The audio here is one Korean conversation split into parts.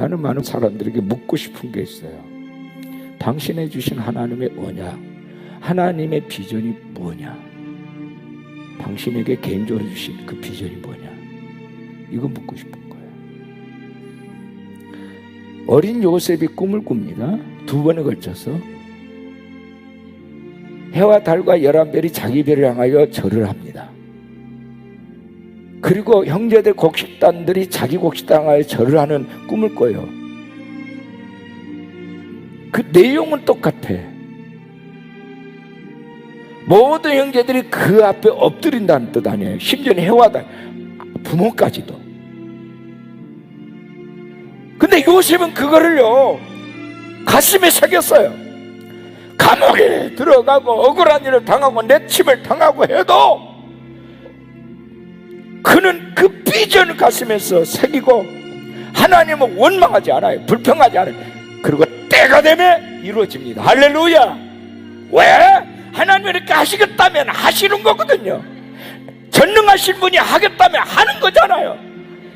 나는 많은 사람들에게 묻고 싶은 게 있어요. 당신의 주신 하나님의 언약, 하나님의 비전이 뭐냐? 당신에게 개인적으로 주신 그 비전이 뭐냐? 이거 묻고 싶은 거예요. 어린 요셉이 꿈을 꿉니다. 두 번에 걸쳐서 해와 달과 열한 별이 자기 별을 향하여 절을 합니다. 그리고 형제들 곡식단들이 자기 곡식단 향하여 절을 하는 꿈을 꿔요. 그 내용은 똑같아. 모든 형제들이 그 앞에 엎드린다는 뜻 아니에요. 심지어 해와 달, 부모까지도. 근데 요셉은 그거를요, 가슴에 새겼어요. 감옥에 들어가고 억울한 일을 당하고 내침을 당하고 해도 그는 그 비전을 가슴에서 새기고 하나님은 원망하지 않아요. 불평하지 않아요. 그리고 때가 되면 이루어집니다. 할렐루야. 왜? 하나님이 이렇게 하시겠다면 하시는 거거든요. 전능하신 분이 하겠다면 하는 거잖아요.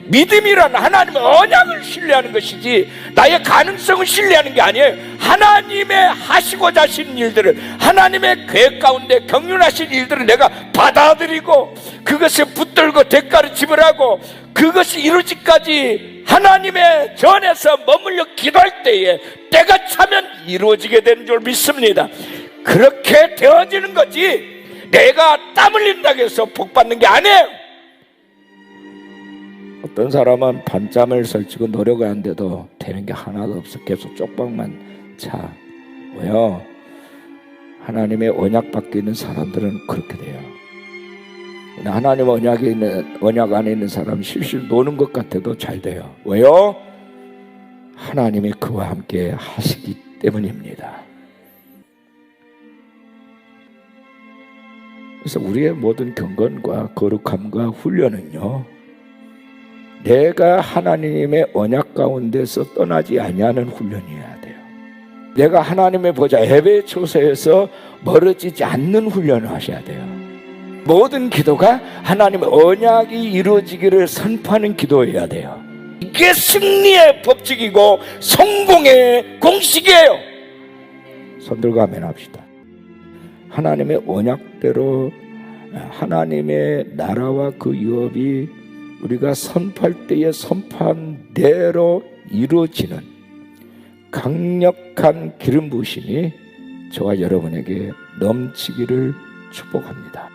믿음이란 하나님의 언약을 신뢰하는 것이지 나의 가능성을 신뢰하는 게 아니에요. 하나님의 하시고자 하시는 일들을 하나님의 계획 가운데 경륜하신 일들을 내가 받아들이고 그것을 붙들고 대가를 지불하고 그것이 이루어지까지 하나님의 전에서 머물러 기도할 때에 때가 차면 이루어지게 되는 줄 믿습니다. 그렇게 되어지는 거지 내가 땀 흘린다고 해서 복 받는 게 아니에요. 어떤 사람은 밤잠을 설치고 노력을 하는데도 되는 게 하나도 없어. 계속 쪽방만 차. 왜요? 하나님의 언약 받고 있는 사람들은 그렇게 돼요. 하나님 언약에 있는 언약 안에 있는 사람 실실 노는 것 같아도 잘 돼요. 왜요? 하나님이 그와 함께 하시기 때문입니다. 그래서 우리의 모든 경건과 거룩함과 훈련은요. 내가 하나님의 언약 가운데서 떠나지 아니하는 훈련이어야 돼요. 내가 하나님의 보좌 예배 초소에서 멀어지지 않는 훈련을 하셔야 돼요. 모든 기도가 하나님의 언약이 이루어지기를 선포하는 기도여야 돼요. 이게 승리의 법칙이고 성공의 공식이에요. 손 들고 하면 합시다. 하나님의 언약대로 하나님의 나라와 그 유업이 우리가 선포할 때에 선포한 대로 이루어지는 강력한 기름 부으심이 저와 여러분에게 넘치기를 축복합니다.